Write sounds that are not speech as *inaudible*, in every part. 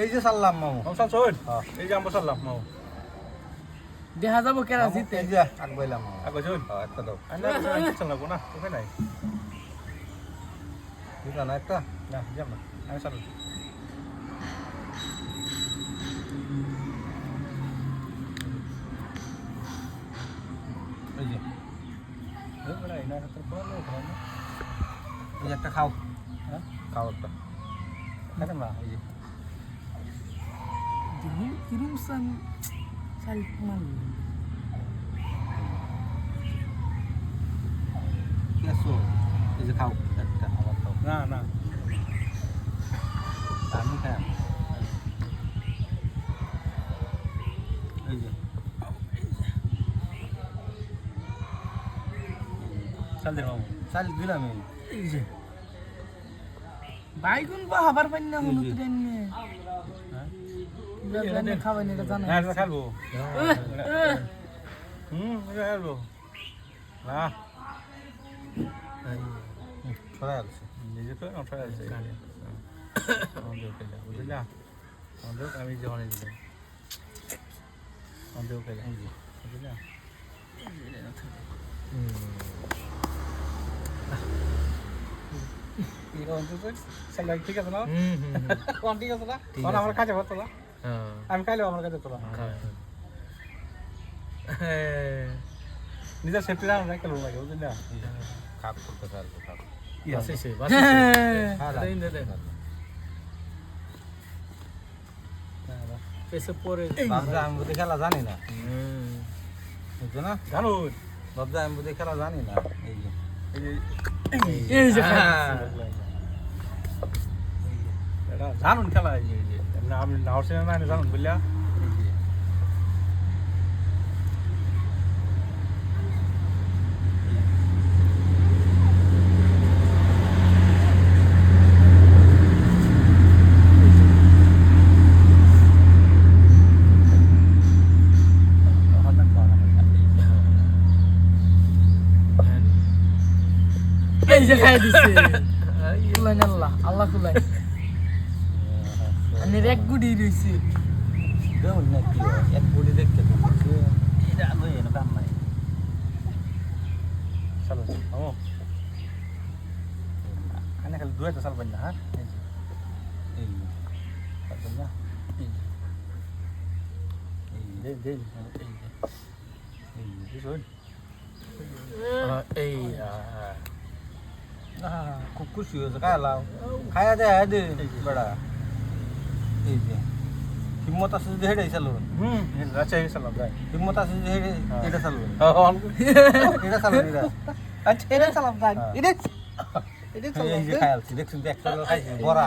এই যে সারলাম মামু মামু সালছুন হ্যাঁ। এই যে আমরা সারলাম মামু দেখা যাবো কেরা মামু, জিতে এই যে আগবাইলাম মামু আগছুন হ্যাঁ, একটা দাও আন্না চাল লাগবো না তোকে নাই বুঝলা না একটা না যাম না আমি সারুন এই যে এই বড় এই না তোর কোন লোক না এই যে একটা খাও হ্যাঁ খাও একটা খাইতে না এই যে দিন কিরুসান সাল মাল কেসো এই যে খাও একটা আবার খাও না না আমি খাই এই যে চাল দে মামু চাল দিলাম এই এই যে বাইগুন বা হাবার পাই না মনে এই যে। করেন হ্যাঁ খাবেন এটা জানা না এটা খাবো হুম এটা খাবো না ছড়াই আছে নিজে তো নটা আছে আমাদের খেলে বুঝলা আমাদের আমি যখন দিলাম আমাদের খেলে বুঝলা *laughs* ঠিক আছে না *laughs* কোন ঠিক আছে না কোন আমার কাছে হতো না আমি খাইলে আমার কাছে তোলা নিজের সেফটি রাখা না কেন লাগে বুঝলি খাপ করতে পারব খাপ বাবজা আমি বুঝি খেলা জানি না। বুঝছ না? জানুন বাবজা আমি বুঝি খেলা জানি না। এই যে। এই যে এই যে এটা জানুন খেলা এই যে। এই যে আমি নাওয়ার সিনেমা না জানুন বুঝলা এই যে এই যে খাই দিছে কুলাইন আল্লাহ আল্লাহ কুলাই আমি এক গুড়ি রইছি। দেউন না কি এক বুড়ি দেখতে পাচ্ছি এটা লই এনে কাম নাই। চলো ও আনে খালি দুয়াইটা চাল পাই না হ্যাঁ এই পারবেন না এই এই দে এই এই বুঝুন এই খুব খুশি হয়েছে। খায় লাও খায়া দেয় বেড়া। এই যে হিম্মত আছে যদি হেডে চালু। হুম। আচ্ছা এই চালাম যাই। হিম্মত আছে যদি হেডে এটা চালু। এটা চালু এটা আচ্ছা এটা চালাম হ্যাঁ। এটা এই যে খায়ালছি দেখছেন তো একটা খাইছি বড়া।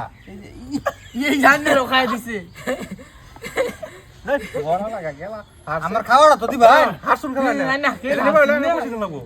এই জানেরও খাই দিছে। বড় লাগা গেলা। আমার খাওয়াটা তো দিবা হাসুন না, না লাগবো।